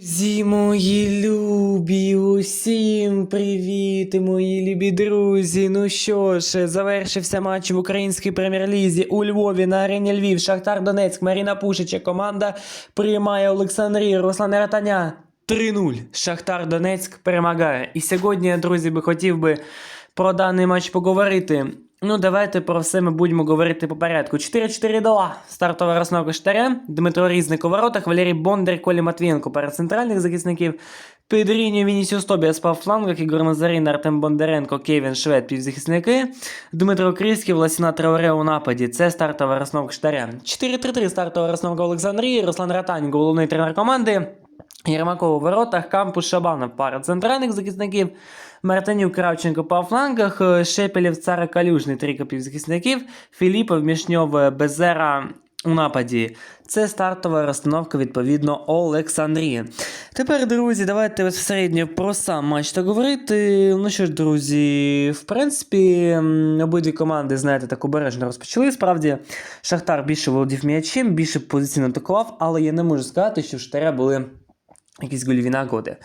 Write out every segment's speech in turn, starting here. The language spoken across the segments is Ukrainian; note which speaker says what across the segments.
Speaker 1: Друзі, мої любі, усім привіт, мої любі друзі. Ну що ж, завершився матч в українській прем'єр-лізі у Львові на арені Львів. Шахтар Донецьк, Маріна Пушича. Команда приймає Олександрію, Руслан Ратаня. 3-0. Шахтар Донецьк перемагає. І сьогодні, друзі, би хотів би про даний матч поговорити. Ну, давайте про все ми будемо говорити по порядку. 4-4-2. Стартова розновка Штаря. Дмитро Різник у воротах, Валерій Бондар, Колі Матвієнко перед центральних захисників. Підріньо Вінісіус Тобіас по флангах, Ігор Назарін, Артем Бондаренко, Кевін Швед, півзахисники. Дмитро Крісків, Ласіна Трауре у нападі. Це стартова розновка Штаря. 4-3-3 стартова розновка Олександрії. Руслан Ратань, головний тренер команди. Єрмаков у воротах, Кампус Шабанов пара центральних захисників, Мартинюк Кравченко по флангах, е, Шепелєв, Цара Калюжний, трійка півзахисників, Філіпов, Мішньов, е, Безера у нападі. Це стартова розстановка, відповідно, Олександрії. Тепер, друзі, давайте безпосередньо про сам матч так говорити. Ну що ж, друзі, в принципі, обидві команди, знаєте, так обережно розпочали. Справді, Шахтар більше володів м'ячем, більше позиційно атакував, але я не можу сказати, що в Штаря були якісь гольові нагоди.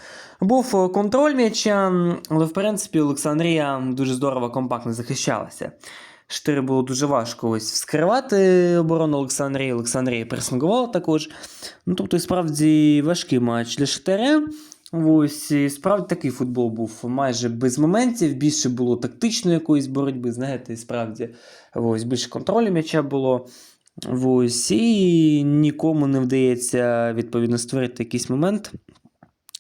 Speaker 1: Був е, контроль м'яча, але в принципі Олександрія дуже здорово компактно захищалася. Штири було дуже важко ось вскривати оборону Олександрії. Олександрія пресингувала також. Ну, тобто, справді важкий матч для Штиря. Ось справді такий футбол був майже без моментів, більше було тактичної якоїсь боротьби, знаєте, справді ось більше контролю м'яча було. Ось, і нікому не вдається відповідно створити якийсь момент.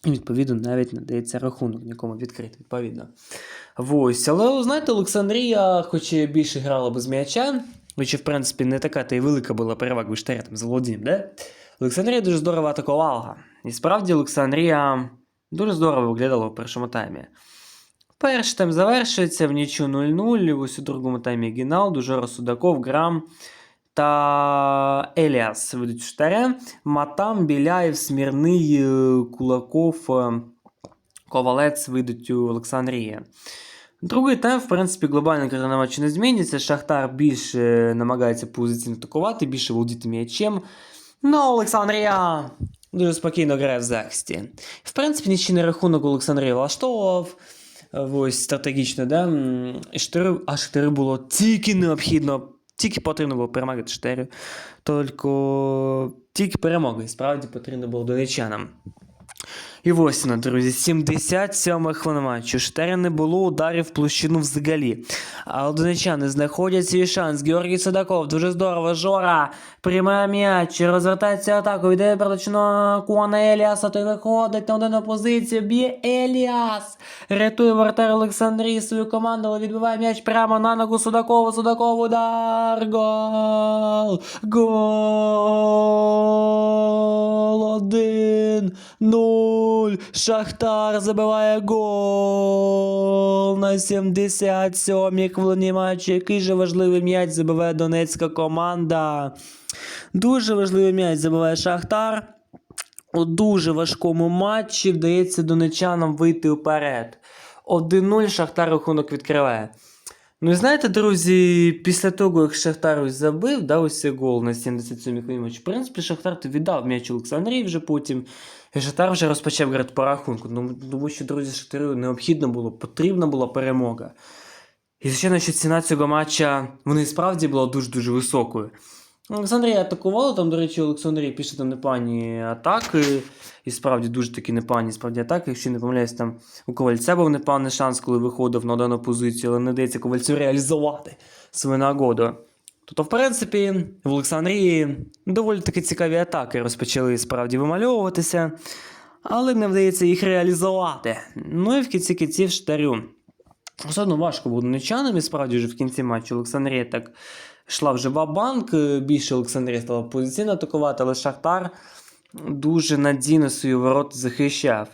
Speaker 1: І, відповідно, навіть не дається рахунок нікому відкрити, відповідно. Ось, але знаєте, Олександрія, хоч і більше грала без м'яча, хоч і, в принципі, не така та й велика була перевага у Штаря там за володінням, да? Олександрія дуже здорово атакувала. І справді Олександрія дуже здорово виглядала у першому таймі. Перший тайм завершується в нічу 0-0. Ось у другому таймі Гінал, Жора Судаков, Грам та Еліас ведуть штаря. Матам, Біляєв, Смірний, е, Кулаков, е, Ковалець вийдуть у Олександрії. Другий тайм, в принципі, глобально картина матчу не зміниться. Шахтар більше намагається позиційно атакувати, більше володіти м'ячем. Ну, Олександрія дуже спокійно грає в захисті. В принципі, нічийний рахунок Олександрія влаштовував. Ось стратегічно, да? А Штири було тільки необхідно, тільки потрібно було перемагати 4. Тільки, тільки перемоги, справді потрібно було донечанам. І ось вона, друзі, 77 хвилина матчу. Штаря не було ударів в площину взагалі. А донечани знаходять свій шанс. Георгій Судаков, дуже здорово. Жора приймає м'яч, розвертається атаку, йде передачно Куана Еліаса, той виходить на одну позицію, б'є Еліас. Рятує вратар Олександрії свою команду, але відбиває м'яч прямо на ногу Судакову. Судаков удар. Гол! Гол! Один. Нуль. Шахтар забиває гол на 77-й хвилині матчу. Який же важливий м'яч забиває донецька команда. Дуже важливий м'яч забиває Шахтар. У дуже важкому матчі вдається донечанам вийти вперед. 1-0 Шахтар рахунок відкриває. Ну і знаєте, друзі, після того, як Шахтар ось забив, да, ось цей гол на 77-й хвилині в принципі, Шахтар то віддав м'яч Олександрії вже потім. І Шахтар вже розпочав грати по рахунку. Ну, тому що, друзі, Шахтарю необхідно було, потрібна була перемога. І, звичайно, що ціна цього матча, вони і справді була дуже-дуже високою. Олександрія атакувала, там, до речі, Олександрія пішли там непогані атаки. І справді дуже такі непогані справді атаки. Якщо не помиляюсь, там у Ковальця був непоганий шанс, коли виходив на дану позицію, але не дається Ковальцю реалізувати свою нагоду. Тобто, в принципі, в Олександрії доволі таки цікаві атаки розпочали справді вимальовуватися, але не вдається їх реалізувати. Ну і в кінці кінців штарю. Все одно важко було донечанам, і справді вже в кінці матчу Олександрія так йшла вже ва-банк, е, більше Олександрія стала позиційно атакувати, але Шахтар дуже надійно свої ворота захищав.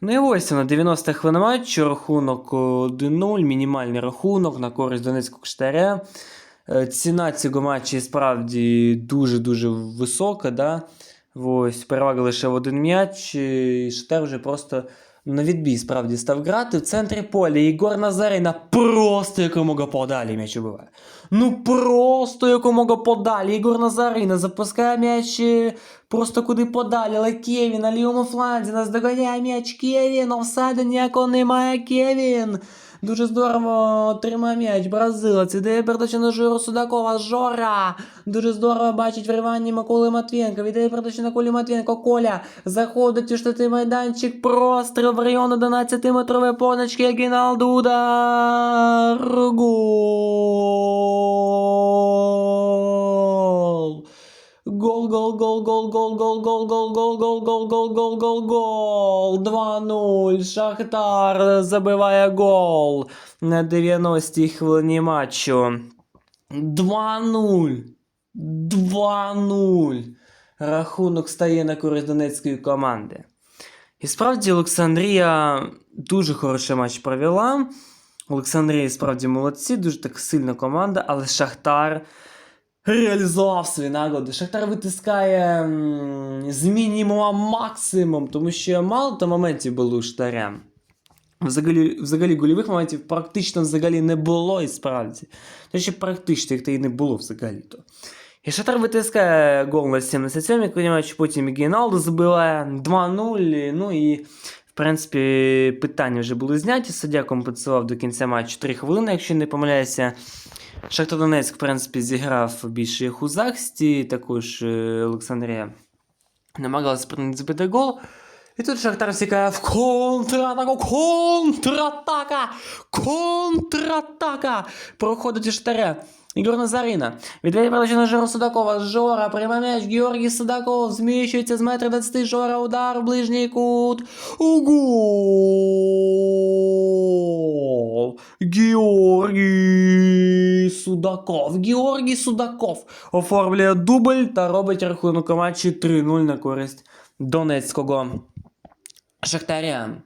Speaker 1: Ну і ось на 90 хвилин матчу рахунок 1-0, мінімальний рахунок на користь Донецького Кштаря. Е, Ціна цього матчу справді дуже-дуже висока. Да? Ось, перевага лише в один м'яч, і Штар вже просто на відбій справді став грати в центрі поля. Ігор Назарина просто якомога подалі м'яч убиває. Ну просто якомога подалі. Ігор Назарина запускає м'яч е, просто куди подалі. Але Кевін на лівому фланзі наздоганяє м'яч Кевін. Офсайду ніякого немає Кевін. Дуже здорово отримав м'яч, бразилець, ідея передача на Жору Судакова, Жора! Дуже здорово бачить вривання Миколи Матвієнка, Ідея передача на Колі Матвієнко, Коля заходить у штати майданчик, простріл в район 11-метрової поночки, Гіналду, удар, гол! Гол, гол, гол, гол, гол, гол, гол, гол, гол, гол, гол, гол, гол, гол, гол. 2-0. Шахтар забиває гол на 90-й хвилині матчу. 2-0. 2-0. Рахунок стає на користь донецької команди. І справді Олександрія дуже хороший матч провела. Олександрія справді молодці, дуже так сильна команда, але Шахтар реалізував свої нагоди. Шахтар витискає з мінімума максимум, тому що мало то моментів було у Шахтаря. Взагалі, взагалі гольових моментів практично взагалі не було і справді. Тому що практично їх та й не було взагалі-то. І Шахтар витискає гол на 77-й хвилині, потім і Гіналду забиває 2-0. Ну і, в принципі, питання вже були зняті. Суддя компенсував до кінця матчу 3 хвилини, якщо не помиляюся. Шахтар Донецьк, в принципі, зіграв більше їх у захисті, також е, Олександрія намагалася прийняти забити гол. І тут Шахтар всікає в контратаку, контратака, контратака. Проходить і Шахтаря. Ігор Назарина. Віддає передачу на Жору Судакова. Жора, приймає м'яч. Георгій Судаков зміщується з метра 20. Жора, удар, ближній кут. У гол. Георгій Судаков. Георгій Судаков оформлює дубль та робить рахунок матчі 3-0 на користь Донецького Шахтаря.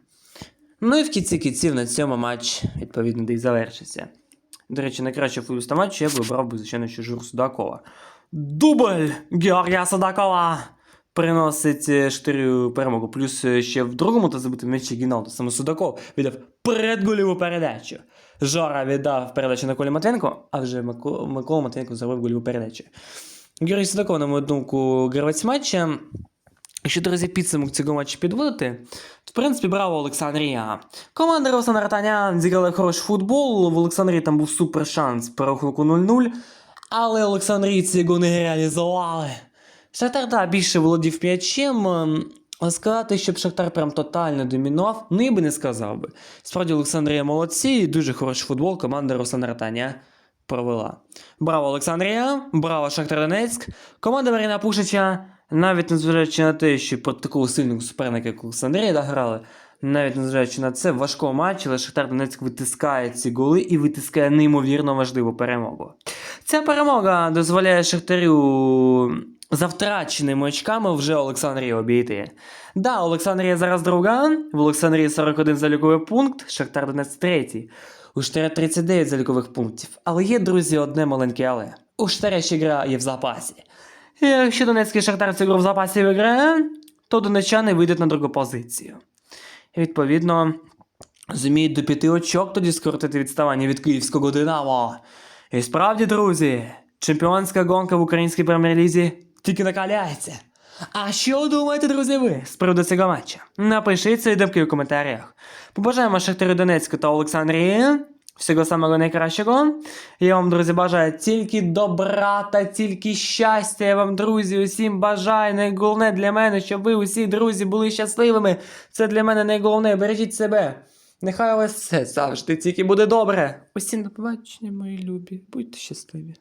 Speaker 1: Ну і в кінці кінців на цьому матч, відповідно, де й завершився. До речі, найкраще футболіста матчу я б вибрав би, звичайно, що Жур Судакова. Дубль Георгія Судакова приносить е, Штирю перемогу. Плюс е, ще в другому та забитому м'ячі Гіналду саме Судаков віддав передгольову передачу. Жора віддав передачу на Колі Матвенко, а вже Мико- Микола Матвенко зробив гольову передачу. Георгій Судаков, на мою думку, гравець матча. Якщо, друзі, підсумок цього матчу підводити, то, в принципі, браво Олександрія. Команда Руслана Ратанян зіграла хороший футбол. В Олександрії там був супер шанс по рахунку 0-0. Але Олександрійці його не реалізували. Шахтар, більше володів м'ячем. Але сказати, щоб Шахтар прям тотально домінував, ну я би не сказав би. Справді Олександрія молодці, і дуже хороший футбол команда Руслана Ратаня провела. Браво, Олександрія! Браво, Шахтар Донецьк! Команда Маріна Пушича, навіть незважаючи на те, що проти такого сильного суперника, як Олександрія, да, грали, навіть незважаючи на це, в важкому матчі, але Шахтар Донецьк витискає ці голи і витискає неймовірно важливу перемогу. Ця перемога дозволяє Шахтарю за втраченими очками вже Олександрію обійти. Да, Олександрія зараз друга, в Олександрії 41 заліковий пункт, Шахтар Донецьк третій. У Штаря 39 залікових пунктів. Але є, друзі, одне маленьке але. У Штаря ще гра є в запасі. Якщо Донецький Шахтар цю гру в запасі виграє, то донечани вийдуть на другу позицію. Відповідно, зуміють до п'яти очок тоді скоротити відставання від київського Динамо. І справді, друзі, чемпіонська гонка в українській прем'єр-лізі тільки накаляється. А що думаєте, друзі, ви з приводу цього матча? Напишіть свої думки у коментарях. Побажаємо Шахтарю Донецьку та Олександрії. Всього самого найкращого. Я вам, друзі, бажаю тільки добра та тільки щастя. Я вам, друзі, усім бажаю. Найголовне для мене, щоб ви усі, друзі, були щасливими. Це для мене найголовне. Бережіть себе. Нехай у вас все завжди тільки буде добре. Усім до побачення, мої любі. Будьте щасливі.